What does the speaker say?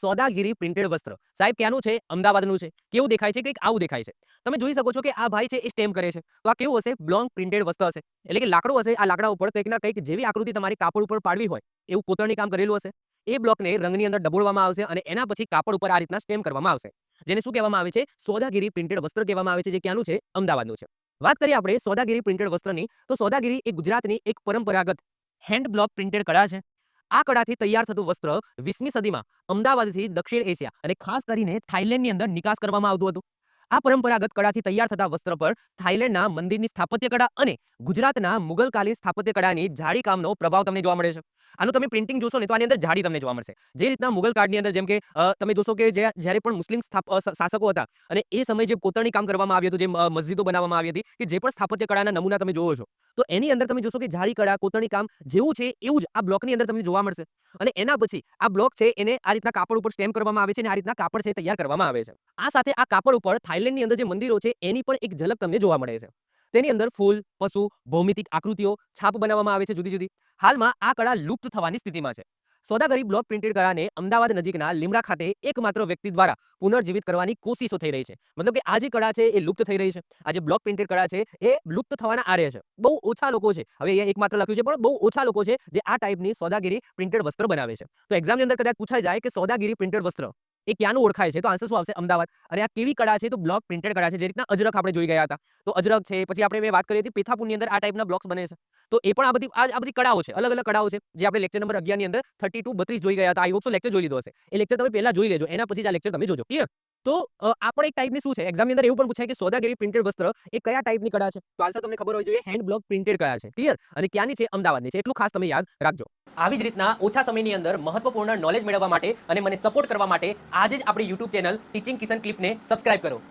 સોદાગીરી printed વસ્ત્ર. સાહેબ, ક્યાંનું છે? અમદાવાદનું છે. કેવું દેખાય છે? કંઈક આવું દેખાય છે. તમે જોઈ શકો છો કે આ ભાઈ છે એ સ્ટેમ કરે છે. તો આ કેવું હશે? બ્લોક પ્રિન્ટેડ વસ્ત્ર હશે. એટલે કે લાકડું હશે, આ લાકડા ઉપર કંઈક ના કંઈક જેવી આકૃતિ તમારી કાપડ ઉપર પાડવી હોય, એવું કોતરણી કામ કરેલું હશે. એ બ્લોકને રંગની અંદર ડબોળવામાં આવશે અને એના પછી કાપડ ઉપર આ રીતના સ્ટેમ કરવામાં આવશે. જેને શું કહેવામાં આવે છે? સોદાગીરી પ્રિન્ટેડ વસ્ત્ર કહેવામાં આવે છે, જે ક્યાંનું છે? અમદાવાદનું છે. વાત કરીએ આપણે સોદાગીરી પ્રિન્ટેડ વસ્ત્રની, તો સોદાગીરી એ ગુજરાતની એક પરંપરાગત હેન્ડ બ્લોક પ્રિન્ટેડ કળા છે. આ કળાથી તૈયાર થતું વસ્ત્ર વીસમી સદીમાં અમદાવાદથી દક્ષિણ એશિયા અને ખાસ કરીને થાઇલેન્ડની અંદર નિકાસ કરવામાં આવતું હતું. આ પરંપરાગત કળાથી તૈયાર થતા વસ્ત્ર પર થાઇલેન્ડના મંદિરની સ્થાપત્ય કળા અને ગુજરાતના મુગલકાલીન સ્થાપત્ય કળાની જાડી કામનો પ્રભાવ તમને જોવા મળે છે. આનું તમે પ્રિન્ટિંગ જોશો ને તો આની અંદર જાડી તમને જોવા મળશે. જે રીતના મુગલ કાળની અંદર જેમ કે તમે જોશો કે જ્યારે પણ મુસ્લિમ શાસકો હતા અને એ સમયે જે કોતરણી કામ કરવામાં આવ્યું હતું, જે મસ્જિદો બનાવવામાં આવી હતી કે જે પણ સ્થાપત્ય કળાના નમૂના તમે જોવો છો તો એની અંદર તમે જોશો કે જાળી કળા કોતરણી, કામ જેવું છે એવું જ આ બ્લોકની અંદર તમને જોવા મળશે. અને એના પછી આ બ્લોક છે એને આ રીતના કાપડ ઉપર સ્ટેમ્પ કરવામાં આવે છે અને આ રીતના કાપડ છે તૈયાર કરવામાં આવે છે. આ સાથે આ કાપડ ઉપર થાઇલેન્ડની અંદર જે મંદિરો છે એની પણ એક ઝલક તમને જોવા મળે છે. તેની અંદર ફૂલ, પશુ, ભૌમિતિક આકૃતિઓ છાપ બનાવવામાં આવે છે જુદી જુદી. હાલમાં આ કળા લુપ્ત થવાની સ્થિતિમાં છે. સોદાગરી બ્લોક પ્રિન્ટેડ કળાને અમદાવાદ નજીકના લીમડા ખાતે એકમાત્ર વ્યક્તિ દ્વારા પુનર્જીવિત કરવાની કોશિશો થઈ રહી છે. મતલબ કે આ જે કળા છે એ લુપ્ત થઈ રહી છે. આ જે બ્લોક પ્રિન્ટેડ કળા છે એ લુપ્ત થવાના આરે છે. બહુ ઓછા લોકો છે. હવે અહીંયા એકમાત્ર લખ્યું છે, પણ બહુ ઓછા લોકો છે જે આ ટાઈપની સોદાગીરી પ્રિન્ટેડ વસ્ત્ર બનાવે છે. તો એક્ઝામની અંદર કદાચ પૂછાઈ જાય કે સોદાગીરી પ્રિન્ટેડ વસ્ત્ર એ ક્યાંનું ઓળખાય છે? તો આન્સર શું આવશે? અમદાવાદ. અને આ કેવી કળા છે? તો બ્લોક પ્રિન્ટેડ કળા છે. જે રીતના અજરક આપણે જોઈ ગયા હતા. તો અજરક છે, પછી આપણે મેં વાત કરી હતી પેથાપુરની અંદર આ ટાઈપના બ્લોક્સ બને છે. તો એ પણ આ બધી આ બધી કળાઓ છે. અલગ અલગ કળાઓ છે. જે આપણે લેક્ચર નંબર અગિયારની અંદર થર્ટી ટુ બત્રીસ જોઈ ગયા હતા. આઈ હોપ લેક્ચર જોઈ લીધો હશે. એ લેક્ચર તમે પહેલા જોઈ લેજો. એના પછી આ લેક્ચર તમે જોજો. ક્લિયર તો આપણે એક ટાઈપની શું છે? એક્ઝામની અંદર એવું પણ પૂછાય કે સોદાગીરી પ્રિન્ટેડ વસ્ત્ર? એ કયા ટાઈપની કળા છે? તો આન્સર તમને ખબર હોય જોઈએ હેન્ડ બ્લોક પ્રિન્ટેડ કળા છે. ક્લિયર અને ક્યાંની છે? અમદાવાદની છે. એટલું ખાસ તમે યાદ રાખજો. આવી જ રીતના ઓછા સમયની અંદર મહત્વપૂર્ણ નોલેજ મેળવવા માટે અને મને સપોર્ટ કરવા માટે આજે જ આપણી યુટ્યુબ ચેનલ ટીચિંગ કિશન ક્લિપને સબસ્ક્રાઇબ કરો.